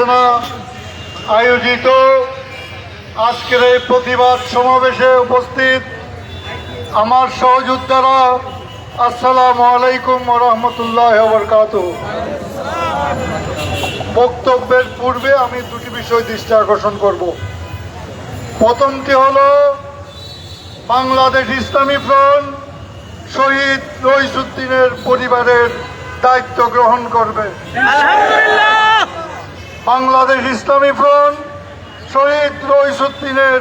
সেনা আয়োজিত আজকের এই প্রতিবাদ সমাবেশে উপস্থিত আমার সহযোদ্ধারা, আসসালামু আলাইকুম রহমতুল্লাহ বরকাত বক্তব্যের পূর্বে আমি দুটি বিষয় দৃষ্টি আকর্ষণ করব। প্রথমটি হলো বাংলাদেশ ইসলামী ফ্রন্ট শহীদ রইসুদ্দিনের পরিবারের দায়িত্ব গ্রহণ করবে। বাংলাদেশ ইসলামী ফ্রন্ট শহীদ রইসুদ্দিনের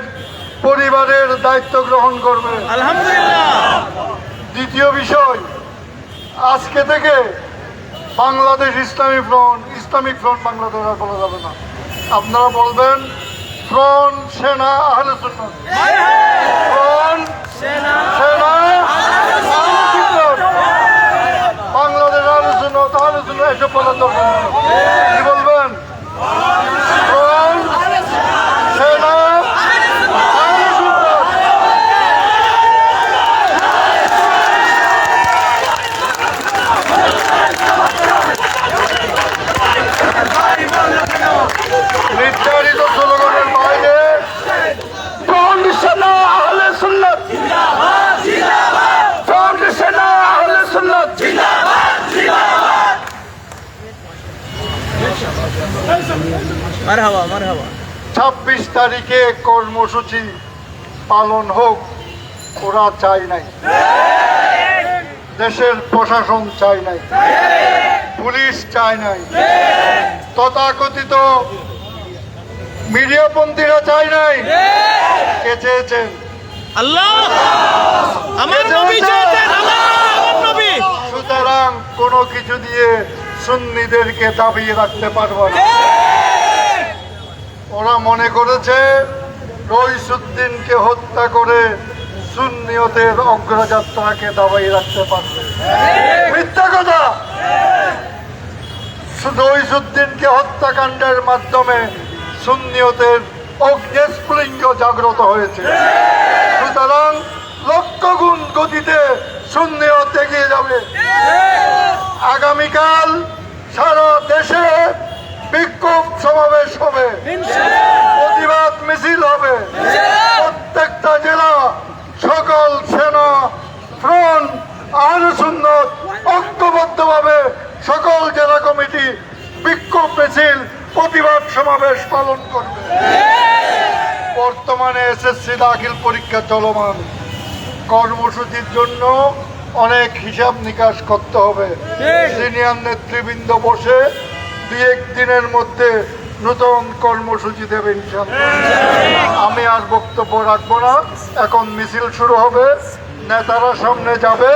পরিবারের দায়িত্ব গ্রহণ করবে। আলহামদুলিল্লাহ। দ্বিতীয় বিষয় আজকে থেকে Bangladesh Islami Front Islamic Front Bangladesh আর বলা যাবে না। আপনারা বলবেন ফ্রন্ট সেনা আহলে সুন্নাত। ফ্রন্ট সেনা বাংলাদেশ আহলে সুন্নাত আহলে সুন্নাত এসব বলার দরকার নেই। কি বলবেন ফ্রন্ট সেনা আহলে সুন্নাত। নির্ধারিত স্লোগানের বাইরে ফ্রন্ট সেনা আহলে সুন্নাত ফ্রন্ট সেনা আহলে সুন্নাত মারহাবা মারহাবা ছাব্বিশ তারিখে কর্মসূচি পালন হোক ওরা চাই নাই। দেশের প্রশাসন চাই নাই। পুলিশ চাই নাই। তথাকথিত মিডিয়াপন্থীরা চাই নাই। কে চেয়েছেন? আল্লাহ! আমার নবী চেয়েছেন আল্লাহ আমার নবী। সুতরাং কোনো কিছু দিয়ে সুন্নিদেরকে দাবিয়ে রাখতে পারব না। ওরা মনে করেছে রইসুদ্দিনকে হত্যা করে সুন্নিয়তের অগ্রযাত্রাকে দাবাই রাখতে পারবে। মিথ্যা কথা! রইসুদ্দিনকে হত্যাকাণ্ডের মাধ্যমে সুন্নিয়তের অগ্নেস্ফুলিঙ্গ জাগ্রত হয়েছে। সুতরাং লক্ষ গুণ গতিতে সুন্নিয়ত এগিয়ে যাবে। আগামীকাল সারা প্রতিবাদ মিছিল হবে। প্রত্যেকটা জেলা সকল সেনা ফ্রন্ট আনুসুন্নত ঐক্যবদ্ধভাবে সকল জেলা কমিটি বিক্ষোভ মিছিল প্রতিবাদ সমাবেশ পালন করবে। বর্তমানে এসএসসি দাখিল পরীক্ষা চলমান। কর্মসূচির জন্য অনেক হিসাব নিকাশ করতে হবে। সিনিয়র নেতৃবৃন্দ বসে দুই এক দিনের মধ্যে নতুন কর্মসূচি দেবে আমি আর বক্তব্য রাখব না। এখন মিছিল শুরু হবে। নেতারা সামনে যাবে।